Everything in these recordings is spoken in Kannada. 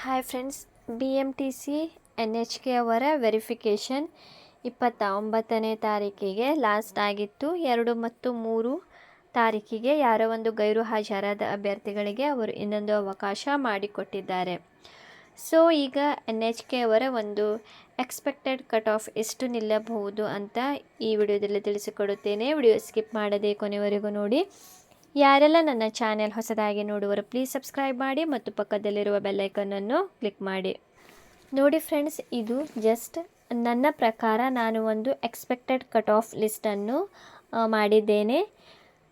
Hi friends B M T C N H K ಅವರ ವೆರಿಫಿಕೇಷನ್ ಇಪ್ಪತ್ತ ಒಂಬತ್ತನೇ ತಾರೀಕಿಗೆ ಲಾಸ್ಟ್ ಆಗಿತ್ತು. ಎರಡು ಮತ್ತು ಮೂರು ತಾರೀಕಿಗೆ ಯಾರೋ ಒಂದು ಗೈರು ಹಾಜರಾದ ಅಭ್ಯರ್ಥಿಗಳಿಗೆ ಅವರು ಇನ್ನೊಂದು ಅವಕಾಶ ಮಾಡಿಕೊಟ್ಟಿದ್ದಾರೆ. ಸೊ ಈಗ ಎನ್ ಎಚ್ ಕೆ ಅವರ ಒಂದು ಎಕ್ಸ್ಪೆಕ್ಟೆಡ್ ಕಟ್ ಆಫ್ ಎಷ್ಟು ನಿಲ್ಲಬಹುದು ಅಂತ ಈ ವಿಡಿಯೋದಲ್ಲಿ ತಿಳಿಸಿಕೊಡುತ್ತೇನೆ. ವಿಡಿಯೋ ಸ್ಕಿಪ್ ಮಾಡದೆ ಕೊನೆವರೆಗೂ ನೋಡಿ. ಯಾರೆಲ್ಲ ನನ್ನ ಚಾನೆಲ್ ಹೊಸದಾಗಿ ನೋಡುವರು ಪ್ಲೀಸ್ ಸಬ್ಸ್ಕ್ರೈಬ್ ಮಾಡಿ ಮತ್ತು ಪಕ್ಕದಲ್ಲಿರುವ ಬೆಲ್ಲೈಕನ್ನನ್ನು ಕ್ಲಿಕ್ ಮಾಡಿ. ನೋಡಿ ಫ್ರೆಂಡ್ಸ್ ಇದು ಜಸ್ಟ್ ನನ್ನ ಪ್ರಕಾರ ನಾನು ಒಂದು ಎಕ್ಸ್ಪೆಕ್ಟೆಡ್ ಕಟ್ ಆಫ್ ಲಿಸ್ಟನ್ನು ಮಾಡಿದ್ದೇನೆ.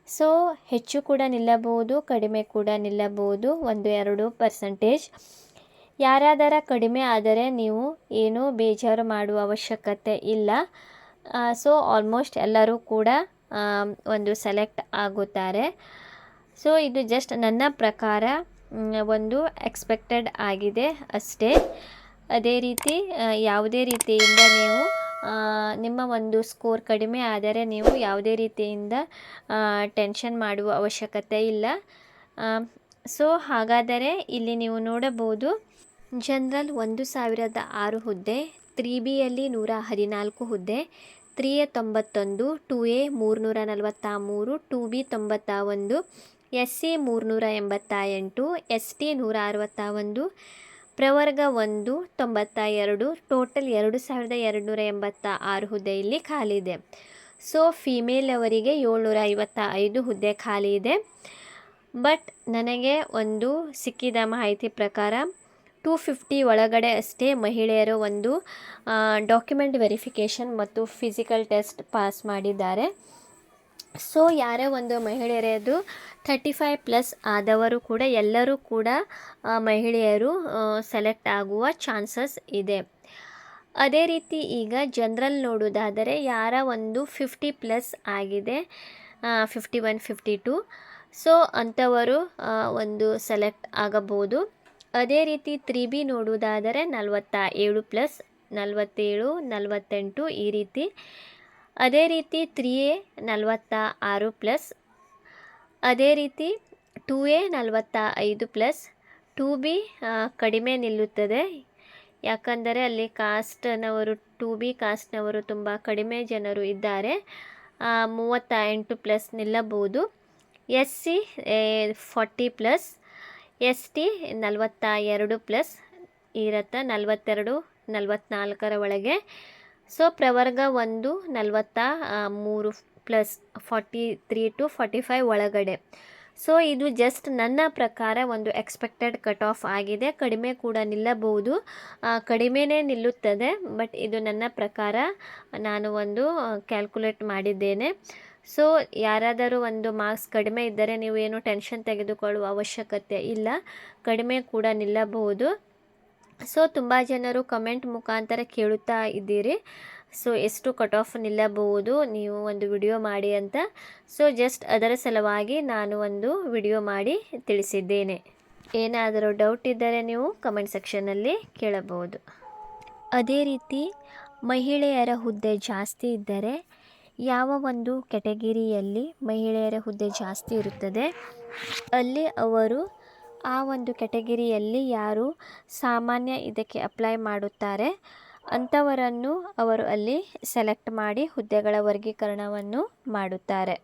ಸೊ ಹೆಚ್ಚು ಕೂಡ ನಿಲ್ಲಬಹುದು, ಕಡಿಮೆ ಕೂಡ ನಿಲ್ಲಬಹುದು, ಒಂದು ಎರಡು ಪರ್ಸೆಂಟೇಜ್ ಯಾರಾದರ ಕಡಿಮೆ ಆದರೆ ನೀವು ಏನೂ ಬೇಜಾರು ಮಾಡುವ ಅವಶ್ಯಕತೆ ಇಲ್ಲ. ಸೊ ಆಲ್ಮೋಸ್ಟ್ ಎಲ್ಲರೂ ಕೂಡ ಒಂದು ಸೆಲೆಕ್ಟ್ ಆಗುತ್ತಾರೆ. ಸೊ ಇದು ಜಸ್ಟ್ ನನ್ನ ಪ್ರಕಾರ ಒಂದು ಎಕ್ಸ್ಪೆಕ್ಟೆಡ್ ಆಗಿದೆ ಅಷ್ಟೇ. ಅದೇ ರೀತಿ ಯಾವುದೇ ರೀತಿಯಿಂದ ನೀವು ನಿಮ್ಮ ಒಂದು ಸ್ಕೋರ್ ಕಡಿಮೆ ಆದರೆ ನೀವು ಯಾವುದೇ ರೀತಿಯಿಂದ ಟೆನ್ಷನ್ ಮಾಡುವ ಅವಶ್ಯಕತೆ ಇಲ್ಲ. ಸೊ ಹಾಗಾದರೆ ಇಲ್ಲಿ ನೀವು ನೋಡಬಹುದು ಜನರಲ್ ಒಂದು ಸಾವಿರದ ಆರು ಹುದ್ದೆ ತ್ರೀ ಬಿಯಲ್ಲಿ ನೂರ ಹದಿನಾಲ್ಕು ಹುದ್ದೆ ತ್ರೀ ಎ ತೊಂಬತ್ತೊಂದು ಟು ಎ ಮೂರುನೂರ ನಲವತ್ತ ಮೂರು ಟು ಬಿ ತೊಂಬತ್ತ ಒಂದು ಎಸ್ ಸಿ ಮೂರುನೂರ ಎಂಬತ್ತ ಎಂಟು ಎಸ್ ಟಿ ನೂರ ಅರವತ್ತ ಒಂದು ಪ್ರವರ್ಗ ಒಂದು ತೊಂಬತ್ತ ಎರಡು ಟೋಟಲ್ ಎರಡು ಸಾವಿರದ ಎರಡುನೂರ ಎಂಬತ್ತ ಆರು ಹುದ್ದೆ ಇಲ್ಲಿ ಖಾಲಿ ಇದೆ. ಸೊ, ಫೀಮೇಲ್ ಅವರಿಗೆ ಏಳ್ನೂರ ಐವತ್ತ ಐದು ಹುದ್ದೆ ಖಾಲಿ ಇದೆ. ಬಟ್ ನನಗೆ ಒಂದು ಸಿಕ್ಕಿದ ಮಾಹಿತಿ ಪ್ರಕಾರ ಟೂ ಫಿಫ್ಟಿ ಒಳಗಡೆ ಅಷ್ಟೇ ಮಹಿಳೆಯರು ಒಂದು ಡಾಕ್ಯುಮೆಂಟ್ ವೆರಿಫಿಕೇಷನ್ ಮತ್ತು ಫಿಸಿಕಲ್ ಟೆಸ್ಟ್ ಪಾಸ್ ಮಾಡಿದ್ದಾರೆ. ಸೊ ಯಾರೇ ಒಂದು ಮಹಿಳೆಯರದು ಥರ್ಟಿ ಫೈವ್ ಪ್ಲಸ್ ಆದವರು ಕೂಡ, ಎಲ್ಲರೂ ಕೂಡ ಮಹಿಳೆಯರು ಸೆಲೆಕ್ಟ್ ಆಗುವ ಚಾನ್ಸಸ್ ಇದೆ. ಅದೇ ರೀತಿ ಈಗ ಜನರಲ್ ನೋಡೋದಾದರೆ ಯಾರ ಒಂದು ಫಿಫ್ಟಿ ಪ್ಲಸ್ ಆಗಿದೆ fifty one fifty two so ಅಂಥವರು ಒಂದು ಸೆಲೆಕ್ಟ್ ಆಗಬಹುದು. ಅದೇ ರೀತಿ ತ್ರೀ ಬಿ ನೋಡುವುದಾದರೆ ನಲವತ್ತ ಏಳು ಪ್ಲಸ್ ನಲವತ್ತೇಳು, ನಲವತ್ತೆಂಟು ಈ ರೀತಿ ಅದೇ ರೀತಿ ತ್ರೀ ಎ ನಲವತ್ತ ಆರು ಪ್ಲಸ್ ಅದೇ ರೀತಿ ಟೂ ಎ ನಲವತ್ತ ಐದು ಪ್ಲಸ್ ಟೂ ಬಿ ಕಡಿಮೆ ನಿಲ್ಲುತ್ತದೆ. ಯಾಕಂದರೆ ಅಲ್ಲಿ ಕಾಸ್ಟ್ನವರು ಟೂ ಬಿ ಕಾಸ್ಟ್ನವರು ತುಂಬ ಕಡಿಮೆ ಜನರು ಇದ್ದಾರೆ. ಮೂವತ್ತ ಎಂಟು plus ನಿಲ್ಲಬಹುದು. S C forty plus S T ನಲವತ್ತ ಎರಡು ಪ್ಲಸ್ ಇರತ್ತೆ ನಲವತ್ತೆರಡು ನಲವತ್ತ್ನಾಲ್ಕರ ಒಳಗೆ ಸೊ ಪ್ರವರ್ಗ ಒಂದು ನಲವತ್ತ ಮೂರು plus forty three to forty five ಒಳಗಡೆ. ಸೊ ಇದು ಜಸ್ಟ್ ನನ್ನ ಪ್ರಕಾರ ಒಂದು ಎಕ್ಸ್ಪೆಕ್ಟೆಡ್ ಕಟ್ ಆಫ್ ಆಗಿದೆ. ಕಡಿಮೆ ಕೂಡ ನಿಲ್ಲಬಹುದು. ಕಡಿಮೆನೇ ನಿಲ್ಲುತ್ತದೆ, ಬಟ್ ಇದು ನನ್ನ ಪ್ರಕಾರ ನಾನು ಒಂದು ಕ್ಯಾಲ್ಕುಲೇಟ್ ಮಾಡಿದ್ದೇನೆ. ಸೊ ಯಾರಾದರೂ ಒಂದು ಮಾರ್ಕ್ಸ್ ಕಡಿಮೆ ಇದ್ದರೆ ನೀವು ಏನು ಟೆನ್ಷನ್ ತೆಗೆದುಕೊಳ್ಳುವ ಅವಶ್ಯಕತೆ ಇಲ್ಲ. ಕಡಿಮೆ ಕೂಡ ನಿಲ್ಲಬಹುದು. ಸೊ ತುಂಬ ಜನರು ಕಮೆಂಟ್ ಮುಖಾಂತರ ಕೇಳುತ್ತಾ ಇದ್ದೀರಿ. ಸೊ ಎಷ್ಟು ಕಟ್ ಆಫ್ ನಿಲ್ಲಬಹುದು ನೀವು ಒಂದು ವಿಡಿಯೋ ಮಾಡಿ ಅಂತ. ಸೊ ಜಸ್ಟ್ ಅದರ ಸಲುವಾಗಿ ನಾನು ಒಂದು ವಿಡಿಯೋ ಮಾಡಿ ತಿಳಿಸಿದ್ದೇನೆ. ಏನಾದರೂ ಡೌಟ್ ಇದ್ದರೆ ನೀವು ಕಮೆಂಟ್ ಸೆಕ್ಷನಲ್ಲಿ ಕೇಳಬಹುದು. ಅದೇ ರೀತಿ, ಮಹಿಳೆಯರ ಹುದ್ದೆ ಜಾಸ್ತಿ ಇದ್ದರೆ ಯಾವ ಒಂದು ಕೆಟಗಿರಿಯಲ್ಲಿ ಮಹಿಳೆಯರ ಹುದ್ದೆ ಜಾಸ್ತಿ ಇರುತ್ತದೆ? ಅಲ್ಲಿ ಅವರು ಆ ಒಂದು ಕೆಟಗಿರಿಯಲ್ಲಿ ಯಾರು ಸಾಮಾನ್ಯ ಇದಕ್ಕೆ ಅಪ್ಲೈ ಮಾಡುತ್ತಾರೆ, ಅಂಥವರನ್ನು ಅವರು ಅಲ್ಲಿ ಸೆಲೆಕ್ಟ್ ಮಾಡಿ ಹುದ್ದೆಗಳ ವರ್ಗೀಕರಣವನ್ನು ಮಾಡುತ್ತಾರೆ.